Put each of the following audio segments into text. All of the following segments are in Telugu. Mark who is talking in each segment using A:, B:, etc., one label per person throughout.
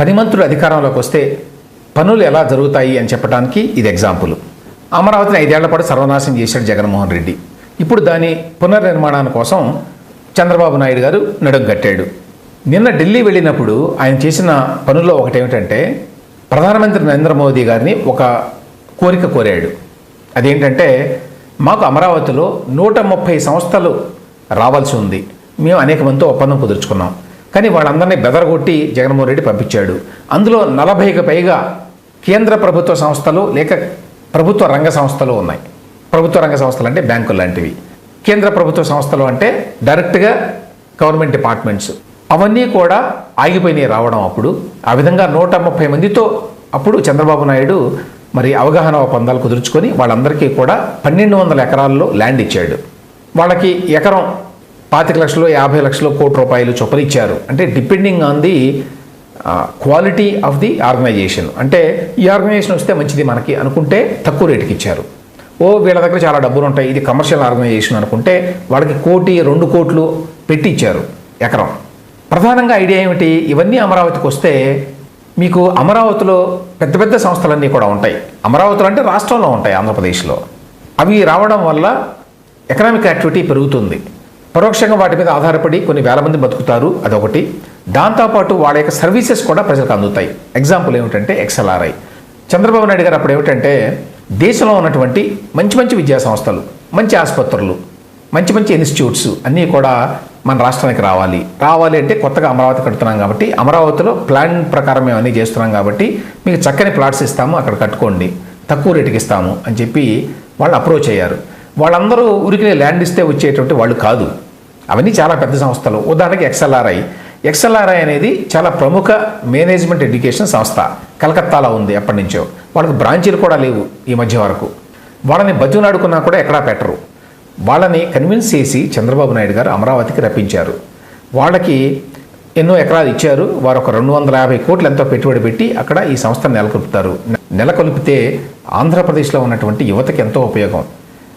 A: పనిమంతుడు అధికారంలోకి వస్తే పనులు ఎలా జరుగుతాయి అని చెప్పడానికి ఇది ఎగ్జాంపుల్. అమరావతిని ఐదేళ్ళ పాటు సర్వనాశనం చేశాడు జగన్మోహన్ రెడ్డి. ఇప్పుడు దాని పునర్నిర్మాణం కోసం చంద్రబాబు నాయుడు గారు నడుం కట్టాడు. నిన్న ఢిల్లీ వెళ్ళినప్పుడు ఆయన చేసిన పనుల్లో ఒకటి ఏమిటంటే ప్రధానమంత్రి నరేంద్ర మోదీ గారిని ఒక కోరిక కోరాడు. అదేంటంటే మాకు అమరావతిలో నూట ముప్పై సంస్థలు రావాల్సి ఉంది. మేము అనేక మందితో ఒప్పందం కుదుర్చుకున్నాం. కానీ వాళ్ళందరినీ బెదరగొట్టి జగన్మోహన్ రెడ్డి పంపించాడు. అందులో నలభైకి పైగా కేంద్ర ప్రభుత్వ సంస్థలు లేక ప్రభుత్వ రంగ సంస్థలు ఉన్నాయి. ప్రభుత్వ రంగ సంస్థలు అంటే బ్యాంకులు లాంటివి. కేంద్ర ప్రభుత్వ సంస్థలు అంటే డైరెక్ట్గా గవర్నమెంట్ డిపార్ట్మెంట్స్. అవన్నీ కూడా ఆగిపోయినాయి రావడం అప్పుడు. ఆ విధంగా నూట ముప్పై మందితో అప్పుడు చంద్రబాబు నాయుడు మరి అవగాహన ఒప్పందాలు కుదుర్చుకొని వాళ్ళందరికీ కూడా పన్నెండు వందల ఎకరాల్లో ల్యాండ్ ఇచ్చాడు. వాళ్ళకి ఎకరం పాతిక లక్షలు యాభై లక్షలు కోటి రూపాయలు చొప్పున ఇచ్చారు అంటే depending on the quality of the organisation. అంటే ఈ ఆర్గనైజేషన్ వస్తే మంచిది మనకి అనుకుంటే తక్కువ రేటుకి ఇచ్చారు ఓ వీళ్ళ దగ్గర చాలా డబ్బులు ఉంటాయి ఇది కమర్షియల్ ఆర్గనైజేషన్ అనుకుంటే వాళ్ళకి కోటి రెండు కోట్లు పెట్టి ఇచ్చారు ఎకరం. ప్రధానంగా ఐడియా ఏమిటి? ఇవన్నీ అమరావతికి వస్తే మీకు అమరావతిలో పెద్ద పెద్ద సంస్థలన్నీ కూడా ఉంటాయి. అమరావతిలో అంటే రాష్ట్రంలో ఉంటాయి ఆంధ్రప్రదేశ్లో. అవి రావడం వల్ల ఎకనామిక్ యాక్టివిటీ పెరుగుతుంది. పరోక్షంగా వాటి మీద ఆధారపడి కొన్ని వేల మంది బతుకుతారు అదొకటి. దాంతోపాటు వాళ్ళ యొక్క సర్వీసెస్ కూడా ప్రజలకు అందుతాయి. ఎగ్జాంపుల్ ఏమిటంటే ఎక్స్ఎల్ఆర్ఐ చంద్రబాబు నాయుడు గారు అప్పుడు ఏమిటంటే దేశంలో ఉన్నటువంటి మంచి మంచి విద్యా సంస్థలు మంచి ఆసుపత్రులు మంచి మంచి ఇన్స్టిట్యూట్స్ అన్నీ కూడా మన రాష్ట్రానికి రావాలి. రావాలి అంటే కొత్తగా అమరావతి కడుతున్నాం కాబట్టి అమరావతిలో ప్లాన్ ప్రకారం మేము అన్నీ చేస్తున్నాం కాబట్టి మీకు చక్కని ప్లాట్స్ ఇస్తాము అక్కడ కట్టుకోండి తక్కువ రేటుకి ఇస్తాము అని చెప్పి వాళ్ళు అప్రోచ్ అయ్యారు. వాళ్ళందరూ ఉరికినే ల్యాండ్ ఇస్తే వచ్చేటువంటి వాళ్ళు కాదు. అవన్నీ చాలా పెద్ద సంస్థలు. ఉదాహరణకి ఎక్స్ఎల్ఆర్ఐ. ఎక్స్ఎల్ఆర్ఐ అనేది చాలా ప్రముఖ మేనేజ్మెంట్ ఎడ్యుకేషన్ సంస్థ. కలకత్తాలో ఉంది ఎప్పటి నుంచో వాళ్ళకి బ్రాంచీలు కూడా లేవు ఈ మధ్య వరకు. వాళ్ళని బతునాడుకున్నా కూడా ఎక్కడా పెట్టరు. వాళ్ళని కన్విన్స్ చేసి చంద్రబాబు నాయుడు గారు అమరావతికి రప్పించారు. వాళ్ళకి ఎన్నో ఎకరాలు ఇచ్చారు. వారు ఒక రెండు వందల యాభై కోట్లు ఎంతో పెట్టుబడి పెట్టి అక్కడ ఈ సంస్థను నెలకొల్పుతారు. నెలకొల్పితే ఆంధ్రప్రదేశ్లో ఉన్నటువంటి యువతకి ఎంతో ఉపయోగం.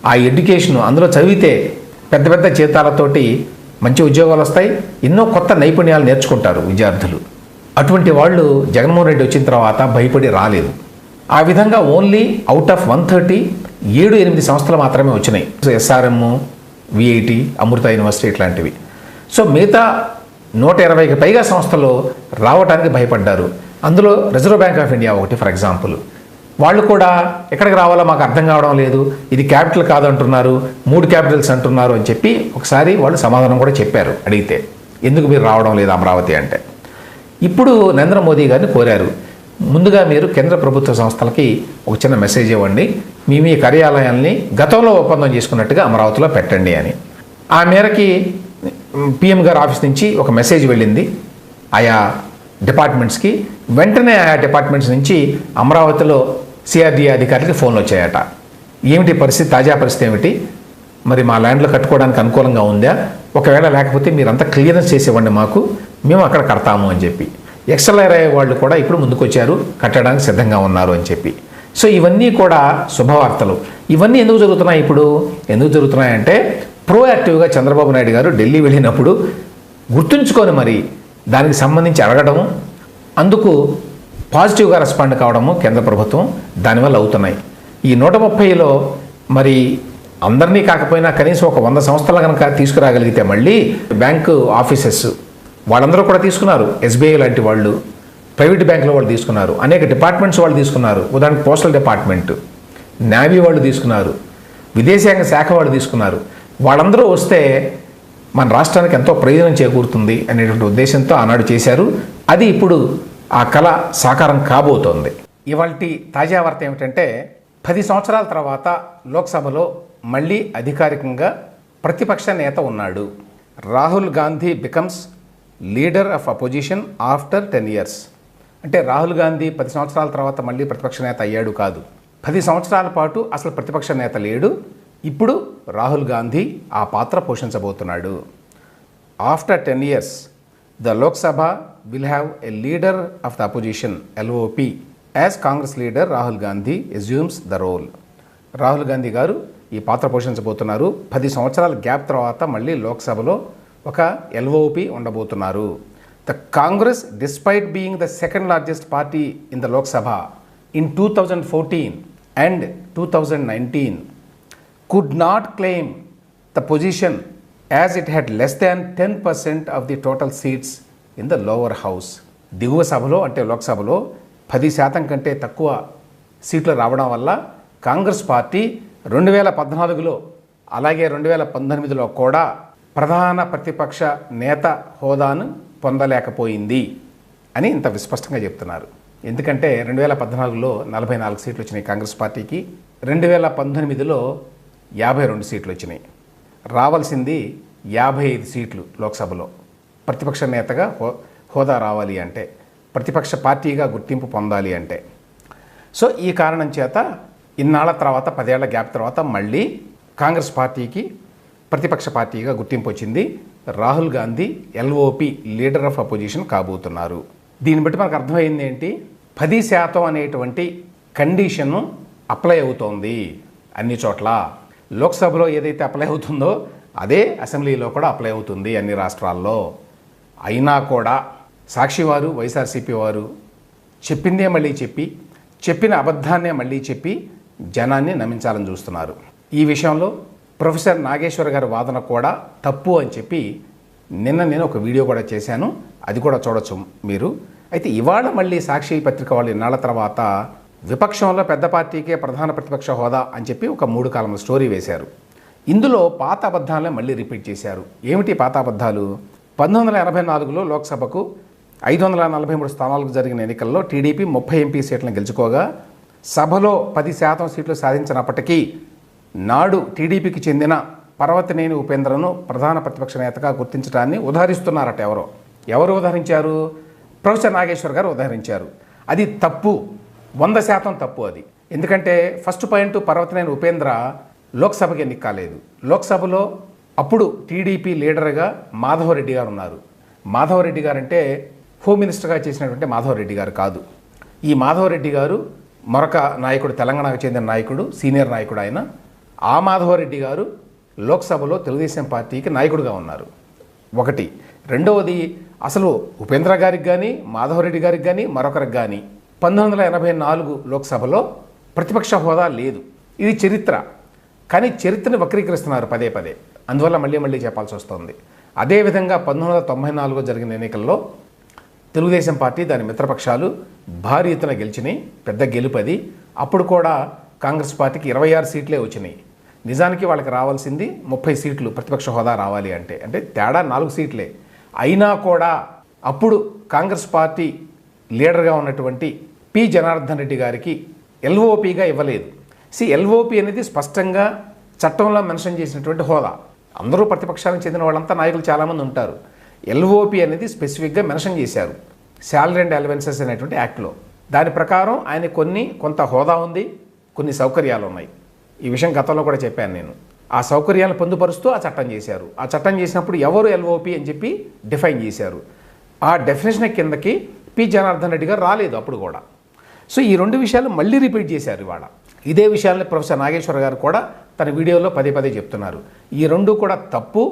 A: ఆ ఎడ్యుకేషన్ అందులో చదివితే పెద్ద పెద్ద జీతాలతోటి మంచి ఉద్యోగాలు వస్తాయి. ఎన్నో కొత్త నైపుణ్యాలు నేర్చుకుంటారు విద్యార్థులు. అటువంటి వాళ్ళు జగన్మోహన్ రెడ్డి వచ్చిన తర్వాత భయపడి రాలేదు. ఆ విధంగా only out of one thirty ఏడు ఎనిమిది సంస్థలు మాత్రమే వచ్చినాయి. ఎస్ఆర్ఎం విఐటి అమృత యూనివర్సిటీ ఇట్లాంటివి. సో మిగతా నూట ఇరవైకి పైగా సంస్థలు రావడానికి భయపడ్డారు. అందులో రిజర్వ్ బ్యాంక్ ఆఫ్ ఇండియా ఒకటి ఫర్ ఎగ్జాంపుల్. వాళ్ళు కూడా ఎక్కడికి రావాలో మాకు అర్థం కావడం లేదు ఇది క్యాపిటల్ కాదంటున్నారు మూడు క్యాపిటల్స్ అంటున్నారు అని చెప్పి ఒకసారి వాళ్ళు సమాధానం కూడా చెప్పారు అడిగితే. ఎందుకు మీరు రావడం లేదు అమరావతి అంటే? ఇప్పుడు నరేంద్ర మోదీ గారిని కోరారు. ముందుగా మీరు కేంద్ర ప్రభుత్వ సంస్థలకి ఒక చిన్న మెసేజ్ ఇవ్వండి. మీ మీ కార్యాలయాల్ని గతంలో ఒప్పందం చేసుకున్నట్టుగా అమరావతిలో పెట్టండి అని. ఆ మేరకి పిఎం గారి ఆఫీస్ నుంచి ఒక మెసేజ్ వెళ్ళింది. ఆయా డిపార్ట్మెంట్స్కి. వెంటనే ఆయా డిపార్ట్మెంట్స్ నుంచి అమరావతిలో సిఆర్డీఏ అధికారులకి ఫోన్లు వచ్చాయట. ఏమిటి పరిస్థితి? తాజా పరిస్థితి ఏమిటి? మరి మా ల్యాండ్లో కట్టుకోవడానికి అనుకూలంగా ఉందా? ఒకవేళ లేకపోతే మీరంతా క్లియరెన్స్ చేసేవ్వండి మాకు. మేము అక్కడ కడతాము అని చెప్పి. ఎక్స్ఎల్ఆర్ఐ వాళ్ళు కూడా ఇప్పుడు ముందుకొచ్చారు. కట్టడానికి సిద్ధంగా ఉన్నారు అని చెప్పి. సో ఇవన్నీ కూడా శుభవార్తలు. ఇవన్నీ ఎందుకు జరుగుతున్నాయి ఇప్పుడు? ఎందుకు జరుగుతున్నాయంటే ప్రోయాక్టివ్గా చంద్రబాబు నాయుడు గారు ఢిల్లీ వెళ్ళినప్పుడు గుర్తుంచుకొని మరి దానికి సంబంధించి అడగడం అందుకు పాజిటివ్గా రెస్పాండ్ కావడము కేంద్ర ప్రభుత్వం దానివల్ల అవుతున్నాయి. ఈ నూట ముప్పైలో మరి అందరినీ కాకపోయినా కనీసం ఒక వంద సంస్థలు కనుక తీసుకురాగలిగితే మళ్ళీ బ్యాంకు ఆఫీసెస్ వాళ్ళందరూ కూడా తీసుకున్నారు. ఎస్బీఐ లాంటి వాళ్ళు ప్రైవేట్ బ్యాంకుల వాళ్ళు తీసుకున్నారు. అనేక డిపార్ట్మెంట్స్ వాళ్ళు తీసుకున్నారు. ఉదాహరణకు పోస్టల్ డిపార్ట్మెంట్ నేవీ వాళ్ళు తీసుకున్నారు. విదేశాంగ శాఖ వాళ్ళు తీసుకున్నారు. వాళ్ళందరూ వస్తే మన రాష్ట్రానికి ఎంతో ప్రయోజనం చేకూరుతుంది అనేటువంటి ఉద్దేశంతో ఆనాడు చేశారు. అది ఇప్పుడు ఆ కళ సాకారం కాబోతోంది. ఇవాళ తాజా వార్త ఏమిటంటే పది సంవత్సరాల తర్వాత లోక్సభలో మళ్ళీ అధికారికంగా ప్రతిపక్ష నేత ఉన్నాడు. Rahul Gandhi becomes leader of opposition after ten years అంటే రాహుల్ గాంధీ పది సంవత్సరాల తర్వాత మళ్ళీ ప్రతిపక్ష నేత అయ్యాడు కాదు. పది సంవత్సరాల పాటు అసలు ప్రతిపక్ష నేత లేడు. ఇప్పుడు రాహుల్ గాంధీ ఆ పాత్ర పోషించబోతున్నాడు. After ten years the Lok Sabha will will a leader of the the opposition, LOP, Congress leader Rahul Gandhi Gandhi the role Rahul Gandhi గారు ఈ పాత్ర పోషించబోతున్నారు. పది సంవత్సరాల గ్యాప్ తర్వాత మళ్ళీ లోక్సభలో ఒక LOP ఉండబోతున్నారు. The Congress despite being the second largest party in the Lok Sabha in two thousand fourteen and two thousand nineteen could not claim the position as it had less than ten percent of the total seats in the lower house దిగువ సభలో అంటే లోక్సభలో పది శాతం కంటే తక్కువ సీట్లు రావడం వల్ల కాంగ్రెస్ పార్టీ రెండు వేల పద్నాలుగులో అలాగే రెండు వేల పంతొమ్మిదిలో కూడా ప్రధాన ప్రతిపక్ష నేత హోదాను పొందలేకపోయింది అని ఇంత విస్పష్టంగా చెప్తున్నారు. ఎందుకంటే రెండు వేల పద్నాలుగులో నలభై నాలుగు సీట్లు వచ్చినాయి కాంగ్రెస్ పార్టీకి రెండు వేల పంతొమ్మిదిలో యాభై రెండు సీట్లు వచ్చినాయి. రావాల్సింది యాభై ఐదు సీట్లు లోక్సభలో. ప్రతిపక్ష నేతగా హో హోదా రావాలి అంటే ప్రతిపక్ష పార్టీగా గుర్తింపు పొందాలి అంటే. సో ఈ కారణం చేత ఇన్నాళ్ళ తర్వాత పదేళ్ళ గ్యాప్ తర్వాత మళ్ళీ కాంగ్రెస్ పార్టీకి ప్రతిపక్ష పార్టీగా గుర్తింపు వచ్చింది. Rahul Gandhi LOP leader of opposition కాబోతున్నారు. దీన్ని బట్టి మనకు అర్థమైంది ఏంటి? పది శాతం అనేటువంటి కండిషను అప్లై అవుతోంది అన్ని చోట్ల. లోక్సభలో ఏదైతే అప్లై అవుతుందో అదే అసెంబ్లీలో కూడా అప్లై అవుతుంది అన్ని రాష్ట్రాల్లో. అయినా కూడా సాక్షి వారు వైఎస్ఆర్సీపీ వారు చెప్పిందే మళ్ళీ చెప్పి చెప్పిన అబద్ధాన్నే మళ్ళీ చెప్పి జనాన్ని నమ్మించాలని చూస్తున్నారు. ఈ విషయంలో ప్రొఫెసర్ నాగేశ్వర్ గారి వాదన కూడా తప్పు అని చెప్పి నిన్న నేను ఒక వీడియో కూడా చేశాను. అది కూడా చూడొచ్చు మీరు. అయితే ఇవాళ మళ్ళీ సాక్షి పత్రిక వాళ్ళు ఇన్నాళ్ళ తర్వాత విపక్షంలో పెద్ద పార్టీకే ప్రధాన ప్రతిపక్ష హోదా అని చెప్పి ఒక మూడు కాలం స్టోరీ వేశారు. ఇందులో పాత అబద్ధాలనే మళ్ళీ రిపీట్ చేశారు. ఏమిటి పాత అబద్ధాలు? పంతొమ్మిది వందల ఎనభై నాలుగులో లోక్సభకు ఐదు వందల నలభై మూడు స్థానాలకు జరిగిన ఎన్నికల్లో టీడీపీ ముప్పై ఎంపీ సీట్లను గెలుచుకోగా సభలో పది శాతం సీట్లు సాధించినప్పటికీ నాడు టీడీపీకి చెందిన పర్వతనేని ఉపేంద్రను ప్రధాన ప్రతిపక్ష నేతగా గుర్తించడాన్ని ఉదహరిస్తున్నారట ఎవరో. ఎవరు ఉదహరించారు? ప్రొఫెసర్ నాగేశ్వర్ గారు ఉదహరించారు. అది తప్పు. వంద శాతం తప్పు అది. ఎందుకంటే ఫస్ట్ పాయింట్ పర్వతనేని ఉపేంద్ర లోక్సభకి ఎన్నిక కాలేదు. లోక్సభలో అప్పుడు టీడీపీ లీడర్గా మాధవరెడ్డి గారు ఉన్నారు. మాధవరెడ్డి గారు అంటే హోమ్ మినిస్టర్గా చేసినటువంటి మాధవరెడ్డి గారు కాదు. ఈ మాధవరెడ్డి గారు మరొక నాయకుడు తెలంగాణకు చెందిన నాయకుడు సీనియర్ నాయకుడు ఆయన. ఆ మాధవరెడ్డి గారు లోక్సభలో తెలుగుదేశం పార్టీకి నాయకుడిగా ఉన్నారు. ఒకటి. రెండవది అసలు ఉపేంద్ర గారికి కానీ మాధవరెడ్డి గారికి కానీ మరొకరికి కానీ పంతొమ్మిది వందల ఎనభై నాలుగు లోక్సభలో ప్రతిపక్ష హోదా లేదు. ఇది చరిత్ర. కానీ చరిత్రను వక్రీకరిస్తున్నారు పదే పదే. అందువల్ల మళ్ళీ మళ్ళీ చెప్పాల్సి వస్తుంది. అదేవిధంగా పంతొమ్మిది వందల తొంభై నాలుగులో జరిగిన ఎన్నికల్లో తెలుగుదేశం పార్టీ దాని మిత్రపక్షాలు భారీ ఎత్తున గెలిచినాయి పెద్ద గెలుపది అప్పుడు కూడా కాంగ్రెస్ పార్టీకి ఇరవై ఆరు సీట్లే వచ్చినాయి. నిజానికి వాళ్ళకి రావాల్సింది ముప్పై సీట్లు ప్రతిపక్ష హోదా రావాలి అంటే. అంటే తేడా నాలుగు సీట్లే. అయినా కూడా అప్పుడు కాంగ్రెస్ పార్టీ లీడర్గా ఉన్నటువంటి పి జనార్దన్ రెడ్డి గారికి ఎల్ఓపిగా ఇవ్వలేదు. సి ఎల్ఓపి అనేది స్పష్టంగా చట్టంలో మెన్షన్ చేసినటువంటి హోదా. అందరూ ప్రతిపక్షానికి చెందిన వాళ్ళంతా నాయకులు చాలామంది ఉంటారు. ఎల్ఓపి అనేది స్పెసిఫిక్గా మెన్షన్ చేశారు. శాలరీ అండ్ అలవెన్సెస్ అనేటువంటి యాక్ట్లో. దాని ప్రకారం ఆయన కొన్ని కొంత హోదా ఉంది కొన్ని సౌకర్యాలు ఉన్నాయి. ఈ విషయం గతంలో కూడా చెప్పాను నేను. ఆ సౌకర్యాలను పొందుపరుస్తూ ఆ చట్టం చేశారు. ఆ చట్టం చేసినప్పుడు ఎవరు ఎల్ఓపి అని చెప్పి డిఫైన్ చేశారు. ఆ డెఫినేషన్ కిందకి పి జనార్దన్ రెడ్డి గారు రాలేదు అప్పుడు కూడా. సో ఈ రెండు విషయాలు మళ్ళీ రిపీట్ చేశారు ఇవాళ. ఇదే విషయాన్ని ప్రొఫెసర్ నాగేశ్వర గారు కూడా తన వీడియోలో పదే పదే చెప్తున్నారు. ఈ రెండు కూడా తప్పు.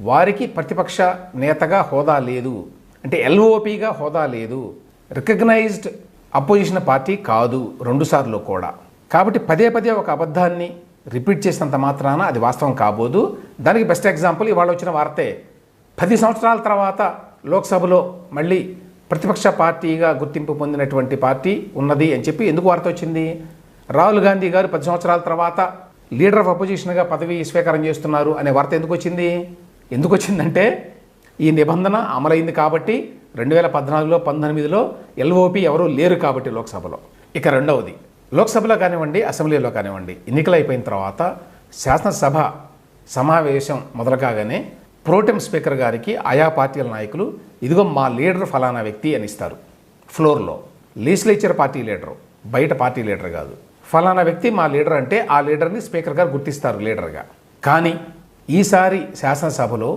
A: వారికి ప్రతిపక్ష నేతగా హోదా లేదు. అంటే ఎల్ఓపిగా హోదా లేదు. రికగ్నైజ్డ్ అపోజిషన్ పార్టీ కాదు రెండుసార్లు కూడా. కాబట్టి పదే పదే ఒక అబద్ధాన్ని రిపీట్ చేసినంత మాత్రాన అది వాస్తవం కాబోదు. దానికి బెస్ట్ ఎగ్జాంపుల్ ఇవాళ వచ్చిన వార్తే. పది సంవత్సరాల తర్వాత లోక్సభలో మళ్ళీ ప్రతిపక్ష పార్టీగా గుర్తింపు పొందినటువంటి పార్టీ ఉన్నది అని చెప్పి ఎందుకు వార్త వచ్చింది? రాహుల్ గాంధీ గారు పది సంవత్సరాల తర్వాత లీడర్ ఆఫ్ అపోజిషన్గా పదవి స్వీకారం చేస్తున్నారు అనే వార్త ఎందుకు వచ్చింది? ఎందుకు వచ్చిందంటే ఈ నిబంధన అమలైంది కాబట్టి రెండు వేల పద్నాలుగులో పంతొమ్మిదిలో ఎల్ఓపి ఎవరూ లేరు కాబట్టి లోక్సభలో. ఇక రెండవది లోక్సభలో కానివ్వండి అసెంబ్లీలో కానివ్వండి ఎన్నికలు అయిపోయిన తర్వాత శాసనసభ సమావేశం మొదలు కాగానే ప్రోటెం స్పీకర్ గారికి ఆయా పార్టీల నాయకులు ఇదిగో మా లీడర్ ఫలానా వ్యక్తి అని ఇస్తారు. ఫ్లోర్లో. Legislature party leader. బయట పార్టీ లీడర్ కాదు. ఫలానా వ్యక్తి మా లీడర్ అంటే ఆ లీడర్ని స్పీకర్ గారు గుర్తిస్తారు లీడర్గా. కానీ ఈసారి శాసనసభలో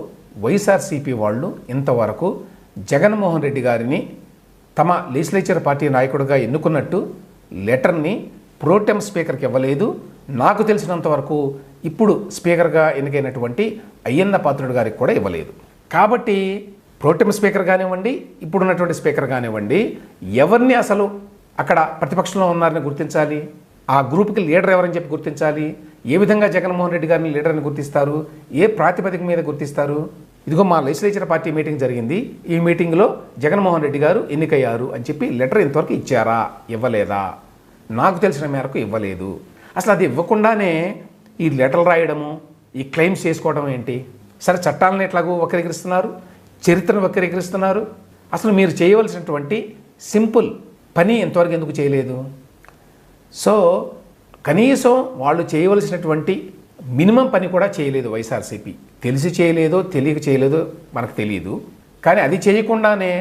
A: వైఎస్ఆర్సీపీ వాళ్ళు ఇంతవరకు జగన్మోహన్ రెడ్డి గారిని తమ లీస్లేచర్ పార్టీ నాయకుడిగా ఎన్నుకున్నట్టు లెటర్ని ప్రోటెం స్పీకర్కి ఇవ్వలేదు. నాకు తెలిసినంత వరకు ఇప్పుడు స్పీకర్గా ఎన్నికైనటువంటి అయ్యన్న పాత్రుడు గారికి కూడా ఇవ్వలేదు. కాబట్టి ప్రోటెం స్పీకర్ కానివ్వండి ఇప్పుడున్నటువంటి స్పీకర్ కానివ్వండి ఎవరిని అసలు అక్కడ ప్రతిపక్షంలో ఉన్నారని గుర్తించాలి? ఆ గ్రూప్కి లీడర్ ఎవరని చెప్పి గుర్తించాలి? ఏ విధంగా జగన్మోహన్ రెడ్డి గారిని లీడర్ని గుర్తిస్తారు? ఏ ప్రాతిపదిక మీద గుర్తిస్తారు? ఇదిగో మా లెజిస్లేచర్ పార్టీ మీటింగ్ జరిగింది. ఈ మీటింగ్లో జగన్మోహన్ రెడ్డి గారు ఎన్నికయ్యారు అని చెప్పి లెటర్ ఇంతవరకు ఇచ్చారా? ఇవ్వలేదా? నాకు తెలిసిన మేరకు ఇవ్వలేదు. అసలు అది ఇవ్వకుండానే ఈ లెటర్లు రాయడము ఈ క్లెయిమ్స్ చేసుకోవడం ఏంటి? సరే చట్టాలను ఎట్లాగో వక్రీకరిస్తున్నారు? చరిత్రను వక్రీకరిస్తున్నారు? అసలు మీరు చేయవలసినటువంటి సింపుల్ పని ఎంతవరకు ఎందుకు చేయలేదు? సో కనీసం వాళ్ళు చేయవలసినటువంటి మినిమం పని కూడా చేయలేదు వైఎస్ఆర్సీపీ. తెలిసి చేయలేదో తెలియక చేయలేదో మనకు తెలియదు కానీ అది చేయకుండానే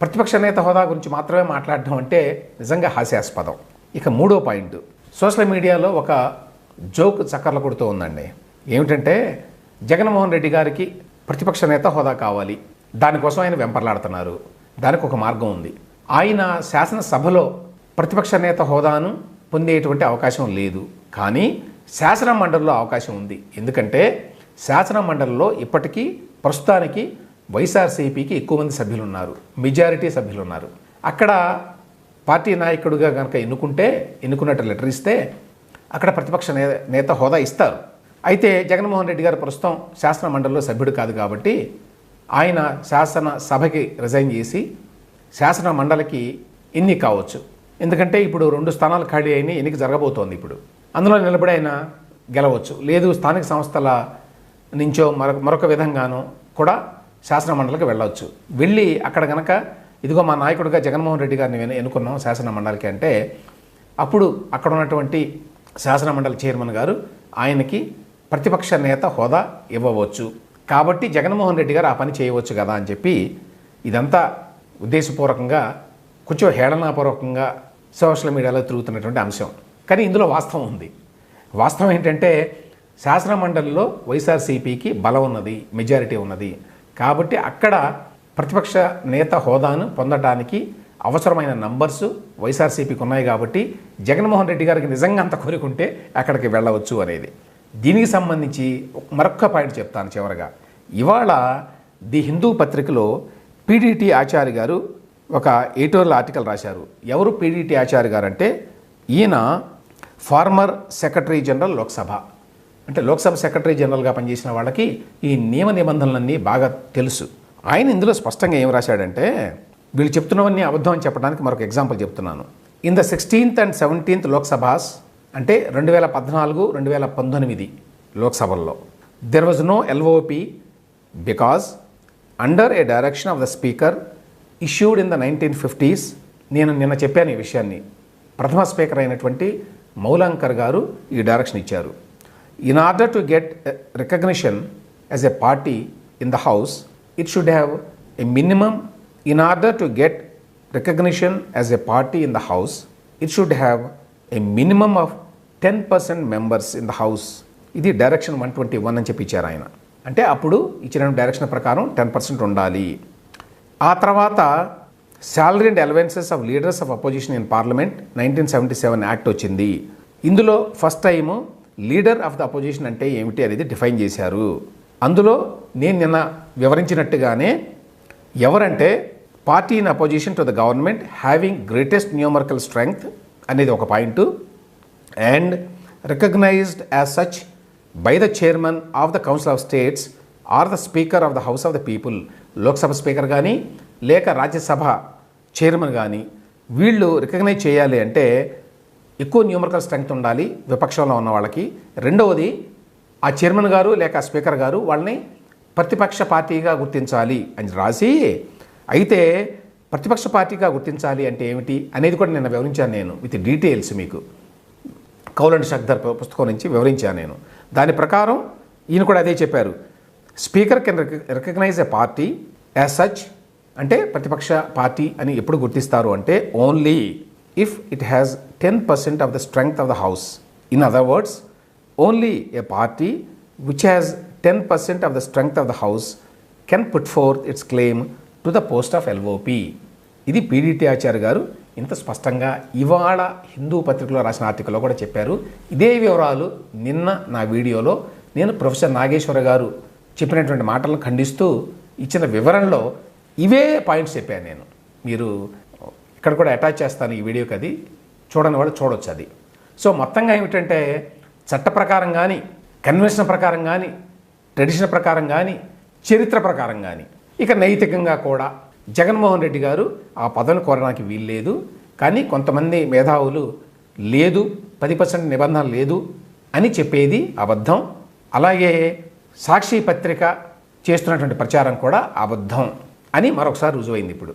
A: ప్రతిపక్ష నేత హోదా గురించి మాత్రమే మాట్లాడడం అంటే నిజంగా హాస్యాస్పదం. ఇక మూడో పాయింట్. సోషల్ మీడియాలో ఒక జోక్ చక్కర్లు కొడుతూ ఉందండి. ఏమిటంటే జగన్మోహన్ రెడ్డి గారికి ప్రతిపక్ష నేత హోదా కావాలి. దానికోసం ఆయన వెంపర్లాడుతున్నారు. దానికి ఒక మార్గం ఉంది. ఆయన శాసనసభలో ప్రతిపక్ష నేత హోదాను పొందేటువంటి అవకాశం లేదు. కానీ శాసన మండలిలో అవకాశం ఉంది. ఎందుకంటే శాసన మండలిలో ఇప్పటికీ ప్రస్తుతానికి వైఎస్ఆర్సీపీకి ఎక్కువ మంది సభ్యులు ఉన్నారు మెజారిటీ సభ్యులు ఉన్నారు అక్కడ పార్టీ నాయకుడిగా కనుక ఎన్నుకుంటే ఎన్నుకున్నట్టు లెటర్ ఇస్తే అక్కడ ప్రతిపక్ష నేత హోదా ఇస్తారు. అయితే జగన్మోహన్ రెడ్డి గారు ప్రస్తుతం శాసన మండలిలో సభ్యుడు కాదు కాబట్టి ఆయన శాసన సభకి రిజైన్ చేసి శాసన మండలికి ఎన్ని కావచ్చు. ఎందుకంటే ఇప్పుడు రెండు స్థానాలు ఖాళీ అయినాయి ఎన్నిక జరగబోతోంది ఇప్పుడు. అందులో నిలబడి ఆయన గెలవచ్చు. లేదు స్థానిక సంస్థల నుంచో మరొక మరొక విధంగానో కూడా శాసన మండలికి వెళ్ళవచ్చు. వెళ్ళి అక్కడ కనుక ఇదిగో మా నాయకుడిగా జగన్మోహన్ రెడ్డి గారిని ఎన్నుకున్నాం శాసన మండలికి అంటే అప్పుడు అక్కడ ఉన్నటువంటి శాసన మండలి చైర్మన్ గారు ఆయనకి ప్రతిపక్ష నేత హోదా ఇవ్వవచ్చు. కాబట్టి జగన్మోహన్ రెడ్డి గారు ఆ పని చేయవచ్చు కదా అని చెప్పి ఇదంతా ఉద్దేశపూర్వకంగా కొంచెం హేళనాపూర్వకంగా సోషల్ మీడియాలో తిరుగుతున్నటువంటి అంశం. కానీ ఇందులో వాస్తవం ఉంది. వాస్తవం ఏంటంటే శాసన మండలిలో వైఎస్ఆర్సీపీకి బలం ఉన్నది మెజారిటీ ఉన్నది. కాబట్టి అక్కడ ప్రతిపక్ష నేత హోదాను పొందడానికి అవసరమైన నంబర్సు వైఎస్ఆర్సీపీకి ఉన్నాయి కాబట్టి జగన్మోహన్ రెడ్డి గారికి నిజంగా అంత కోరుకుంటే అక్కడికి వెళ్ళవచ్చు అనేది. దీనికి సంబంధించి మరొక్క పాయింట్ చెప్తాను చివరగా. ఇవాళ ది హిందూ పత్రికలో పీడీటీ ఆచార్య గారు ఒక ఎడిటోరియల్ ఆర్టికల్ రాశారు. ఎవరు పీడీటీ ఆచార్య గారు అంటే ఈయన ఫార్మర్ సెక్రటరీ జనరల్ లోక్సభ. అంటే లోక్సభ సెక్రటరీ జనరల్గా పనిచేసిన వాళ్ళకి ఈ నియమ నిబంధనలన్నీ బాగా తెలుసు. ఆయన ఇందులో స్పష్టంగా ఏం రాశాడంటే వీళ్ళు చెప్తున్నవన్నీ అబద్ధం అని చెప్పడానికి మరొక ఎగ్జాంపుల్ చెప్తున్నాను. In the sixteenth and seventeenth Lok Sabhas అంటే రెండు వేల పద్నాలుగు రెండు వేల పంతొమ్మిది లోక్సభల్లో there was no LOP because under a direction of the speaker issued in the nineteen fifties నేను నిన్న చెప్పాను ఈ విషయాన్ని. ప్రథమ స్పీకర్ అయినటువంటి మౌలాంకర్ గారు ఈ డైరెక్షన్ ఇచ్చారు. In order to get recognition as a party in the house it should have a minimum in order to get recognition as a party in the house it should have a minimum of ten percent members in the house ఇది డైరెక్షన్ వన్ ట్వంటీ వన్ అని చెప్పి ఇచ్చారు ఆయన. అంటే అప్పుడు ఇచ్చిన డైరెక్షన్ ప్రకారం టెన్ పర్సెంట్ ఉండాలి. ఆ తర్వాత salary and allowances of leaders of opposition in parliament nineteen seventy seven act వచ్చింది. ఇందులో first time leader of the opposition అంటే ఏమిటి అనేది డిఫైన్ చేశారు. అందులో నేను నిన్న వివరించినట్టుగానే ఎవరంటే party in opposition to the government having greatest numerical strength అనేది ఒక point. And recognized as such by the chairman of the council of states or the speaker of the house of the people Lok Sabha speaker కానీ లేక రాజ్యసభ చైర్మన్ కానీ వీళ్ళు రికగ్నైజ్ చేయాలి అంటే ఎక్కువ న్యూమరికల్ స్ట్రెంగ్త్ ఉండాలి విపక్షంలో ఉన్న వాళ్ళకి. రెండవది ఆ చైర్మన్ గారు లేక స్పీకర్ గారు వాళ్ళని ప్రతిపక్ష పార్టీగా గుర్తించాలి అని రాసి అయితే ప్రతిపక్ష పార్టీగా గుర్తించాలి అంటే ఏమిటి అనేది కూడా నేను వివరించాను నేను విత్ డీటెయిల్స్ మీకు. కౌలండ్ షక్దర్ పుస్తకం నుంచి వివరించాను నేను. దాని ప్రకారం ఈయన కూడా అదే చెప్పారు. Speaker can recognize a party as such అంటే ప్రతిపక్ష పార్టీ అని ఎప్పుడు గుర్తిస్తారు అంటే only if it has ten percent of the strength of the house in other words only a party which has ten percent of the strength of the house can put forth its claim to the post of LOP ఇది పీడీటీ ఆచార్య గారు ఇంత స్పష్టంగా ఇవాళ హిందూ పత్రికలో రాసిన ఆర్టికల్లో కూడా చెప్పారు. ఇదే వివరాలు నిన్న నా వీడియోలో నేను ప్రొఫెసర్ నాగేశ్వర గారు చెప్పినటువంటి మాటలను ఖండిస్తూ ఇచ్చిన వివరణలో ఇవే పాయింట్స్ చెప్పాను నేను. మీరు ఇక్కడ కూడా అటాచ్ చేస్తాను ఈ వీడియోకి అది. చూడని వాళ్ళు చూడొచ్చు అది. సో మొత్తంగా ఏమిటంటే చట్ట ప్రకారం కానీ కన్వెన్షన్ ప్రకారం కానీ ట్రెడిషన్ ప్రకారం కానీ చరిత్ర ప్రకారం కానీ ఇక నైతికంగా కూడా జగన్మోహన్ రెడ్డి గారు ఆ పదవిని కోరడానికి వీల్లేదు. కానీ కొంతమంది మేధావులు లేదు పది పర్సెంట్ నిబంధన లేదు అని చెప్పేది అబద్ధం. అలాగే సాక్షి పత్రిక చేస్తున్నటువంటి ప్రచారం కూడా అబద్ధం అని మరొకసారి రుజువైంది ఇప్పుడు.